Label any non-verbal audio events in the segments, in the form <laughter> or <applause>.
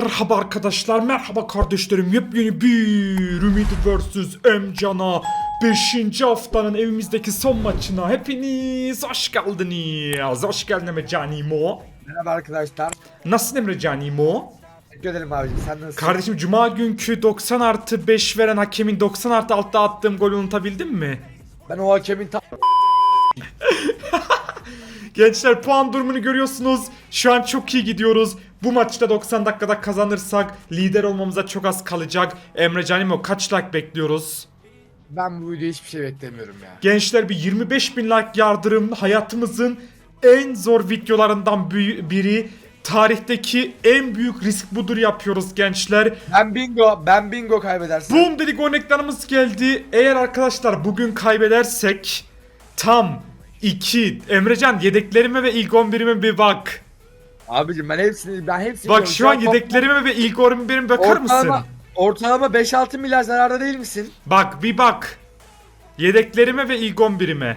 Merhaba arkadaşlar, merhaba kardeşlerim. Yepyeni bir Ümit vs. Emcan'a 5. haftanın evimizdeki son maçına hepiniz hoş geldiniz. Hoş geldin Emre Canimo. Merhaba arkadaşlar. Nasılsın Emre Canimo? Teşekkür ederim abicim. Sen nasılsın? Kardeşim cuma günkü 90 artı 5 veren hakemin 90 artı 6'da attığım golü unutabildin mi? ben o hakemin ta- <laughs> Gençler puan durumunu görüyorsunuz. Şu an çok iyi gidiyoruz. Bu maçta 90 dakikada kazanırsak lider olmamıza çok az kalacak. Emre Canimo kaç like bekliyoruz? Ben bu videoda hiçbir şey beklemiyorum ya. Gençler bir 25 bin like yardırım hayatımızın en zor videolarından biri. Tarihteki en büyük risk budur yapıyoruz gençler. Ben bingo, ben bingo kaybedersin. Boom dedik örneklerimiz geldi. Eğer arkadaşlar bugün kaybedersek tam 2 Emrecan yedeklerime ve ilk 11'ime bir bak. Abicim ben hepsini ben hepsini Bak şu an yedeklerime ve ilk 11'ime bakar mısın? ortalama, ortalama 5-6 milyar zararda değil misin? Bak bir bak. Yedeklerime ve ilk 11'ime.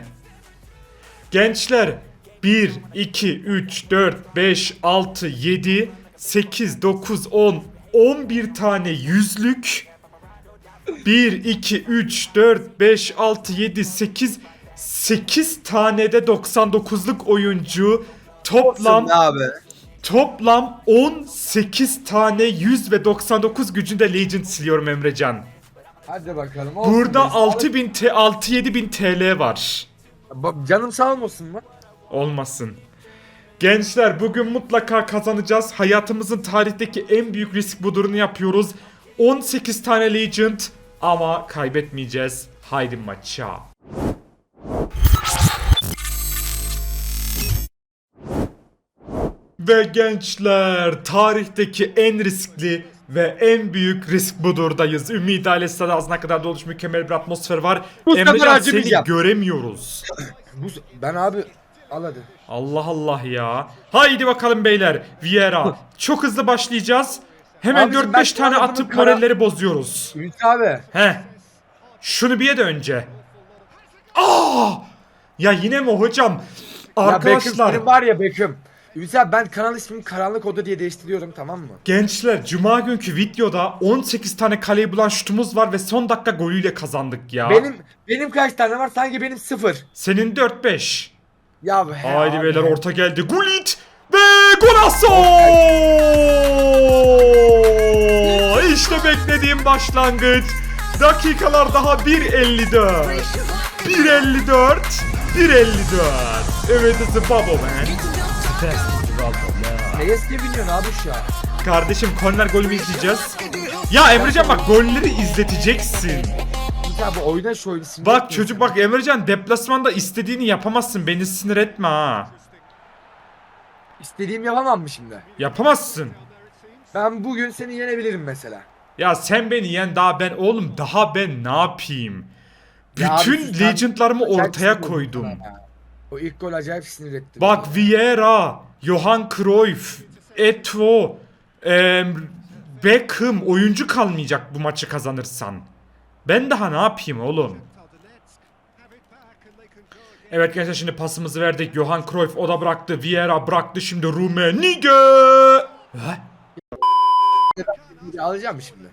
Gençler 1, 2, 3, 4, 5, 6, 7, 8, 9, 10, 11 tane yüzlük. 1, 2, 3, 4, 5, 6, 7, 8, 8 tane de 99'luk oyuncu. Toplam abi. Toplam 18 tane 100 ve 99 gücünde Legend siliyorum Emrecan. Hadi bakalım. olsun Burada be. 6000 T 6 bin TL var. Ba- Canım sağ olmasın mı? Olmasın. Gençler bugün mutlaka kazanacağız. Hayatımızın tarihteki en büyük risk budurunu yapıyoruz. 18 tane Legend ama kaybetmeyeceğiz. Haydi maça. Ve gençler tarihteki en riskli ve en büyük risk budurdayız. Ümit ailesi de ağzına kadar dolmuş mükemmel bir atmosfer var. Bu sefer Emrecan seni acımayacağım. göremiyoruz. <clears throat> Bu ben abi al hadi. Allah Allah ya. Haydi bakalım beyler. Vieira. Çok hızlı başlayacağız. Hemen Abicim, ben 4-5 şu tane atıp kara- moralleri bozuyoruz. Ümit abi. Heh. Şunu bir ye de önce. Aa! Ya yine mi hocam? Ya Beckham Arkadaşlar. senin var ya Beckham. Abi ben kanal ismimi Karanlık Oda diye değiştiriyorum tamam mı? Gençler cuma günkü videoda 18 tane kaleyi bulan şutumuz var ve son dakika golüyle kazandık ya. Benim benim kaç tane var? Sanki benim sıfır. Senin 4-5. Ya he Haydi abi, beyler orta geldi. Gullit ve Golasso! İşte beklediğim başlangıç. Dakikalar daha 1.54. 1.54. 1.54. Evet it's a bubble man. PSG biniyorsun abi şu an. Kardeşim korner golümü izleyeceğiz. Ya Emrecan bak golleri izleteceksin. Ümit abi oyna şu oyunu sinir Bak çocuk bak Emrecan deplasmanda istediğini yapamazsın. Beni sinir etme ha. İstediğim yapamam mı şimdi? Yapamazsın. Ben bugün seni yenebilirim mesela. Ya sen beni yen daha ben oğlum daha ben ne yapayım? Ya abi Bütün sen- legendlarımı ortaya koydum. ya. O ilk gol acayip sinir etti. Bak Vieira, Johan Cruyff, Eto'o, em, Beckham oyuncu kalmayacak bu maçı kazanırsan. Ben daha ne yapayım oğlum? Evet gençler şimdi pasımızı verdik. Johan Cruyff o da bıraktı. Vieira bıraktı şimdi Rummenigge. Beni. Alacağım şimdi.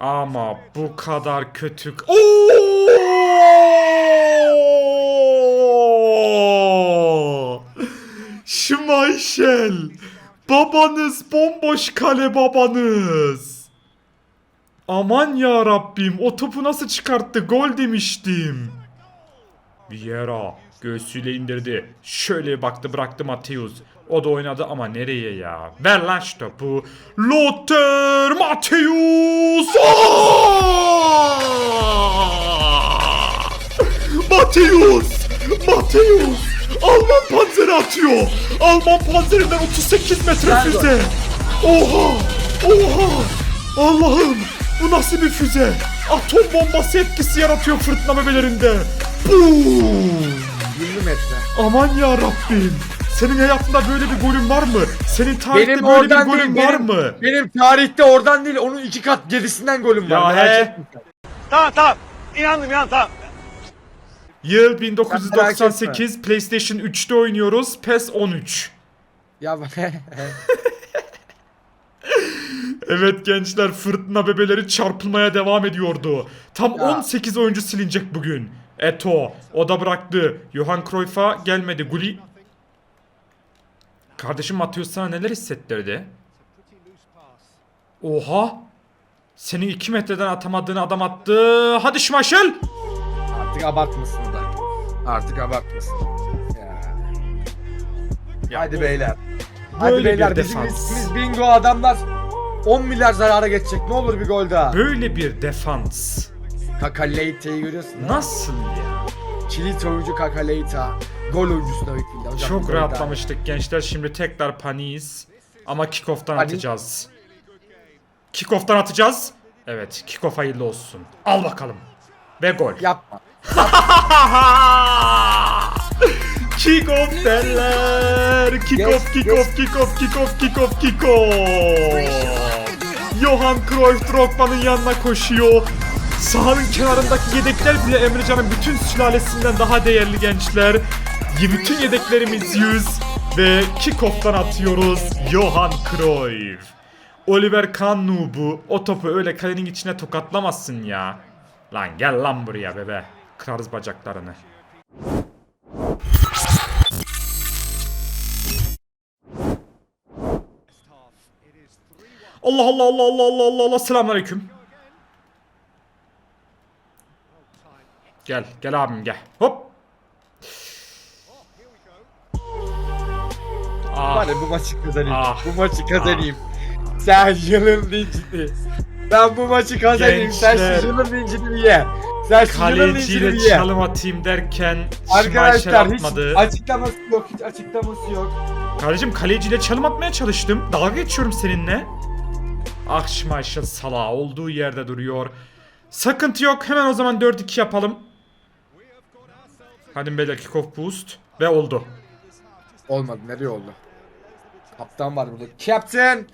Ama bu kadar kötü... Oo! Schmeichel! Babanız bomboş kale babanız. Aman ya Rabbim o topu nasıl çıkarttı gol demiştim. Vieira göğsüyle indirdi. Şöyle baktı bıraktı Mateus. O da oynadı ama nereye ya? Ver lan şu topu. Lothar Mateus. Aa! Mateus! Mateus! Alman panzeri atıyor. Alman panzerinden 38 metre füze. Oha! Oha! Allah'ım! Bu nasıl bir füze? Atom bombası etkisi yaratıyor fırtına bebelerinde. Boom! 20 metre. Aman ya Rabbim. Senin hayatında böyle bir golün var mı? Senin tarihte Benim böyle bir golün değil, var benim, mı? benim tarihte oradan değil, onun iki kat gerisinden golüm Ya var. merak he. Tamam tamam. İnandım ya tamam. Yıl Sen 1998 PlayStation 3'te oynuyoruz. PES 13. Ya <laughs> Evet gençler fırtına bebeleri çarpılmaya devam ediyordu. Tam Ya. 18 oyuncu silinecek bugün. Eto o da bıraktı. Johan Cruyff'a gelmedi. Guli Kardeşim Mateus sana neler hissettirdi? Oha! Senin 2 metreden atamadığın adam attı. Hadi Schmeichel! artık abartmasın. Artık abartmasın. Ya. Ya Hadi bu- beyler. Hadi Böyle bir beyler bizim defans. ismimiz bingo adamlar 10 milyar zarara geçecek. Ne olur bir gol daha. Böyle bir defans. Kakaleite'yi görüyorsun. mi? Nasıl ya? Kilit oyuncu Kakaleita. Gol oyuncusu da değil. Hocam bir Çok gol daha. rahatlamıştık gençler. Şimdi tekrar paniğiz. Ama kickoff'tan Panik. atacağız. Kickoff'tan atacağız. Evet, kickoff hayırlı olsun. Al bakalım. Ve gol. Yapma. <laughs> Kickoff derler. Kickoff, Geç, kickoff, kickoff, kickoff, kickoff, kickoff. Johan Cruyff Drogba'nın yanına koşuyor. Sahanın kenarındaki yedekler bile Emrecan'ın bütün sülalesinden daha değerli gençler. Bütün yedeklerimiz 100 ve kickoff'tan atıyoruz Johan Cruyff. Oliver Kahn bu. O topu öyle kalenin içine tokatlamazsın ya. Lan gel lan buraya bebe. Kırarız bacaklarını. Allah Allah Allah Allah Allah Allah Allah selamünaleyküm. Gel gel abim gel. Hop. Ah, ya bu maçı kazanayım. Ah. Bu maçı kazanayım. Sen yılın lincini. Ben bu maçı kazanayım. Sen Gençler. şu yılın lincini ye. Sen kaleciyle çalım atayım derken Schmeichel Arkadaşlar hiç atmadı. açıklaması yok. Hiç açıklaması yok. Kardeşim kaleciyle çalım atmaya çalıştım. Dalga geçiyorum seninle. Ah Schmeichel sala olduğu yerde duruyor. Sakıntı yok. Hemen o zaman 4-2 yapalım. Hadi beyler kickoff boost. Ve oldu. Olmadı. Nereye oldu? Kaptan var burada. Captain.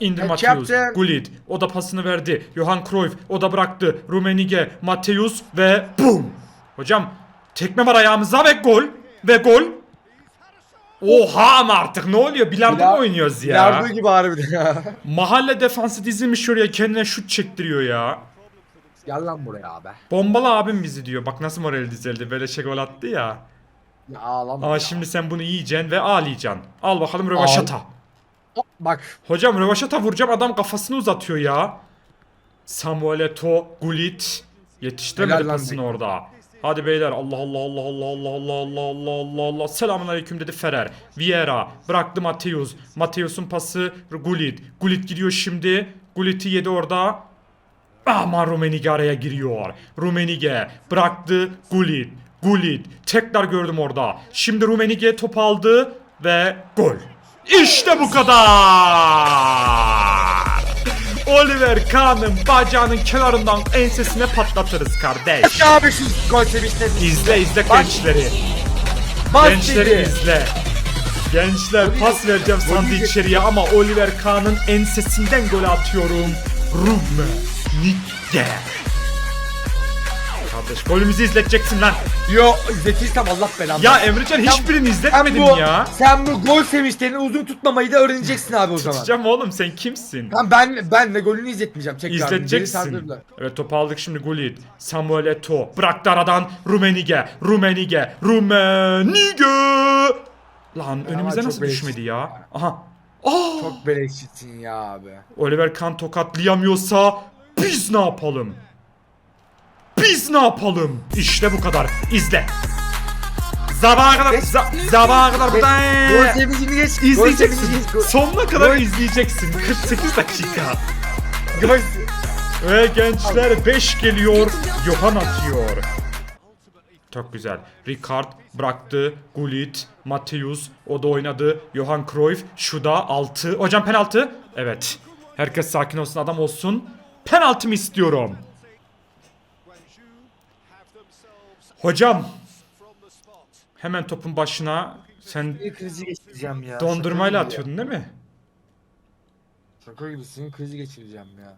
İndir Hey, Mateus, captain. Gullit, o da pasını verdi. Johan Cruyff, o da bıraktı. Rumenige, Mateus ve BUM! Hocam tekme var ayağımıza ve gol. Ve gol. Oha ama artık ne oluyor? Bilardo mu oynuyoruz ya? Yardığı gibi harbiden ya. <laughs> Mahalle defansı dizilmiş şuraya kendine şut çektiriyor ya. Gel lan buraya abi. Bombalı abim bizi diyor. Bak nasıl moral düzeldi. Böyle şey gol attı ya. Ya ağlama Ama ya. şimdi sen bunu yiyeceksin ve ağlayacaksın. Al bakalım rövaşata. Bak. Hocam rövaşata vuracağım adam kafasını uzatıyor ya. Samuel Eto'o, Gullit yetiştiremedi pasını orada. Hadi beyler Allah Allah Allah Allah Allah Allah Allah Allah Allah Allah Selamun aleyküm dedi Ferrer. Vieira bıraktı Mateus. Mateus'un pası Gullit. Gullit gidiyor şimdi. Gullit'i yedi orada. Ama Rumenige araya giriyor. Rumenige bıraktı Gullit. Gullit tekrar gördüm orada. Şimdi Rumenige top aldı ve gol. İşte bu kadar. Oliver Kahn'ın bacağının kenarından ensesine patlatırız kardeş. Abi şu gol sevinçlerini. İzle izle Bak. gençleri. Bak Gençleri dedi. izle. Gençler pas vereceğim sandı içeriye ama Oliver Kahn'ın ensesinden gol atıyorum. Rumenige. Kardeş golümüzü izleteceksin lan. Yo izletirsem Allah belanı. Ya Emrecan hiçbirini izletmedin bu, ya. Sen bu gol sevinçlerini uzun tutmamayı da öğreneceksin abi o zaman. Tutacağım oğlum sen kimsin? Tamam ben ben de golünü izletmeyeceğim tekrar. İzleteceksin. Evet topu aldık şimdi Gullit. Samuel Eto'o. Bıraktı aradan. Rumenige. Rumenige. Rumenige. Lan önümüze nasıl düşmedi ya? Aha. Aa! Çok beleşçisin ya abi. Oliver Kahn tokatlayamıyorsa biz ne yapalım? Biz ne yapalım? İşte bu kadar. İzle. Sabaha kadar, Geç. za- sabaha kadar Gol burada. sevincini geç. Gol İzleyeceksin. sevincini geç. Gol- Sonuna kadar izleyeceksin. 48 dakika. <laughs> Gol. Ve gençler 5 geliyor. Johan atıyor. Çok güzel. Ricard bıraktı. Gullit, Mateus o da oynadı. Johan Cruyff şu da 6. Hocam penaltı. Evet. Herkes sakin olsun adam olsun. Penaltımı istiyorum. Hocam. Hemen topun başına sen krizi geçireceğim ya. dondurmayla Şaka gibi atıyordun değil mi? ya. Şaka gibi sinir krizi geçireceğim ya.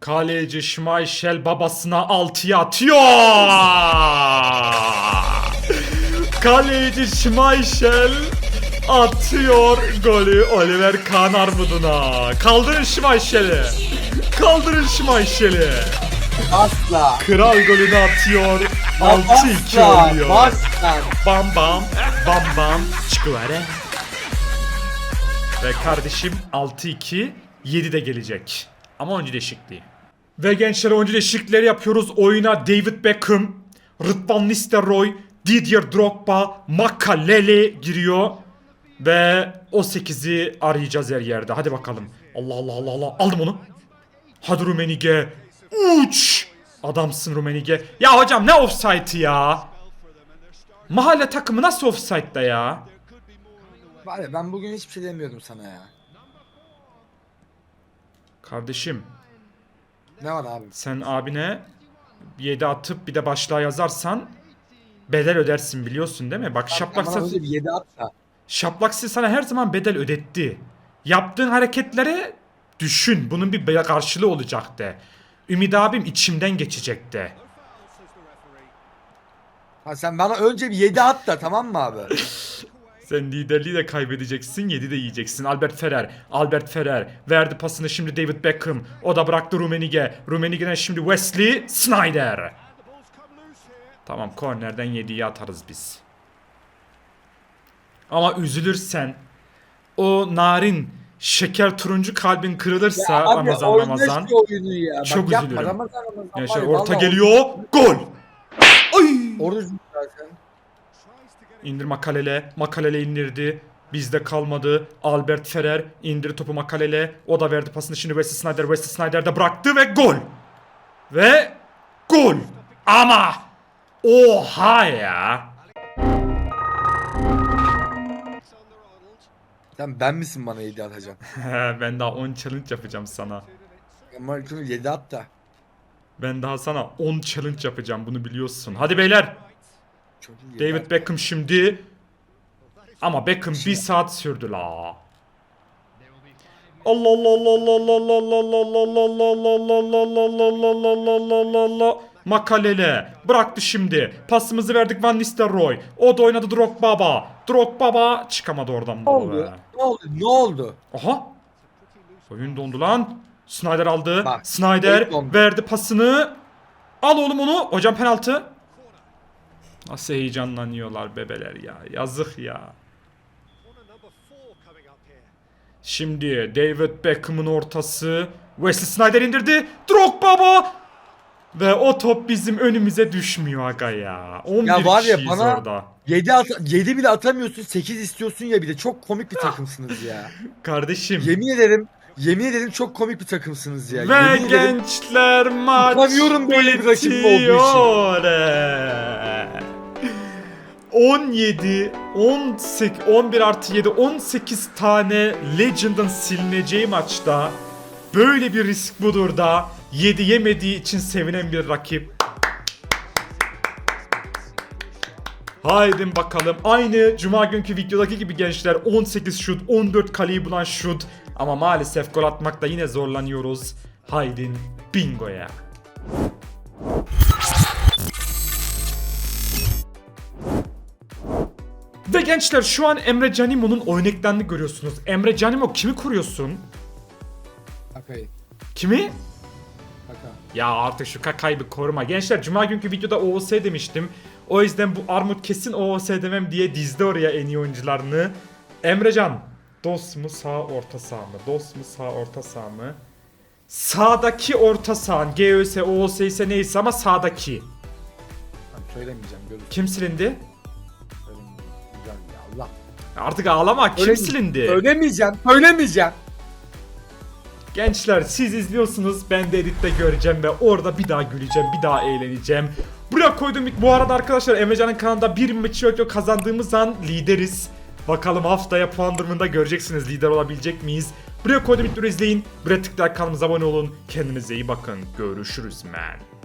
Kaleci Schmeichel babasına 6'ya atıyor. Kaleci Schmeichel atıyor golü Oliver Kahn armuduna. Kaldırın Schmeichel'i. Kaldırın Schmeichel'i. Asla. Kral golünü atıyor. 6-2 Asla. oluyor. Asla. Bam bam. Bam bam. Çıkıvere. Ve kardeşim 6-2. 7 de gelecek. Ama oyuncu değişikliği. Ve gençler oyuncu değişiklikleri yapıyoruz. Oyuna David Beckham, Rıdvan Nistelrooy, Didier Drogba, Makalele giriyor. Ve o 8'i arayacağız her yerde. Hadi bakalım. Allah Allah Allah Allah. Aldım onu. Hadi Rumenige. Uç. Adamsın Rumenige. Ya hocam ne offside'ı ya? Mahalle takımı nasıl offside'da ya? Var ya ben bugün hiçbir şey demiyordum sana ya. Kardeşim Ne var abi? sen abine 7 atıp bir de başlığa yazarsan bedel ödersin biliyorsun değil mi? Bak şaplak Bana önce bir 7 at da. Şaplaksız sana her zaman bedel ödetti. Yaptığın hareketlere düşün. Bunun bir be- karşılığı olacak de. Ümit abim içimden geçecek de. Ha sen bana önce bir 7 at da tamam mı abi? <laughs> Sen liderliği de kaybedeceksin, 7 de yiyeceksin. Albert Ferrer, Albert Ferrer verdi pasını şimdi David Beckham. O da bıraktı Rumenige. Rumenige'den şimdi Wesley Snyder. Tamam, kornerden 7'yi atarız biz. Ama üzülürsen o narin şeker turuncu kalbin kırılırsa abi Ramazan Ramazan. oyunu ya. Çok Bak yapma, üzülürüm. Ramazan Ramazan. Ya, orta vallahi geliyor. Gol. Ay! Oruç zaten. İndir Makalele. Makalele indirdi. Bizde kalmadı. Albert Ferrer indir topu Makalele. O da verdi pasını şimdi Wesley Snyder. Wesley Snyder de bıraktı ve gol. Ve gol. Ama oha ya. Sen ben misin bana 7 atacaksın? ben daha 10 challenge yapacağım sana. Ama şunu 7 at da. Ben daha sana 10 challenge yapacağım bunu biliyorsun. Hadi beyler. Çok iyi. David Beckham şimdi. Ama Beckham bir saat sürdü la. Allah Allah Allah Allah Allah Allah Allah Allah Allah Allah Allah Allah Allah Allah Allah Allah Allah Allah Makalele bıraktı şimdi. Pasımızı verdik Van Nistelrooy. O da oynadı Drogbaba. Drogbaba çıkamadı oradan Ne oldu? Ne oldu? Ne oldu? Aha. Oyun dondu lan. Snyder aldı. Bak, Snyder verdi pasını. Al oğlum onu. Hocam penaltı. Nasıl heyecanlanıyorlar bebeler ya. Yazık ya. Şimdi David Beckham'ın ortası. Wesley Snyder indirdi. Drogba baba. Ve o top bizim önümüze düşmüyor aga ya. 11 Ya var ya bana- orada. 7 at 7 bile atamıyorsun 8 istiyorsun ya bir de çok komik bir takımsınız ya. <laughs> Kardeşim. yemin ederim yemin ederim çok komik bir takımsınız ya. Ve yemin ederim gençler maç Utanıyorum böyle bir rakibim olduğu için. bitiyor. 17, 18, 11 artı 7, 18 tane Legend'ın silineceği maçta böyle bir risk budur da 7 yemediği için sevinen bir rakip. Haydi bakalım. Aynı cuma günkü videodaki gibi gençler 18 şut, 14 kaleyi bulan şut. Ama maalesef gol atmakta yine zorlanıyoruz. Haydin bingoya. Ve gençler şu an Emre Canimo'nun oynaklarını görüyorsunuz. Emre Canimo kimi kuruyorsun? Kakayı. Kimi? Kaka. Ya artık şu kakayı bir koruma. Gençler cuma günkü videoda OOS demiştim. O yüzden bu Armut kesin OOS demem diye dizdi oraya en iyi oyuncularını. Emrecan. Dost mu sağ orta sağ mı? Dost mu sağ orta sağ mı? Sağdaki orta sağın. GÖS, OOS ise neyse ama sağdaki. Tamam, söylemeyeceğim görürsün. Kim silindi? Söylemeyeceğim. Güzel ya Allah. Artık ağlama. Kim silindi? Söylemeyeceğim. Söylemeyeceğim. Gençler siz izliyorsunuz ben de editte göreceğim ve orada bir daha güleceğim bir daha eğleneceğim. Buraya koydum bu arada arkadaşlar Emrecan'ın kanalında bir maçı yok yok kazandığımız an lideriz. Bakalım haftaya puan durumunda göreceksiniz lider olabilecek miyiz? Buraya koydum videoyu izleyin. Buraya tıklayarak kanalımıza abone olun. Kendinize iyi bakın. Görüşürüz man.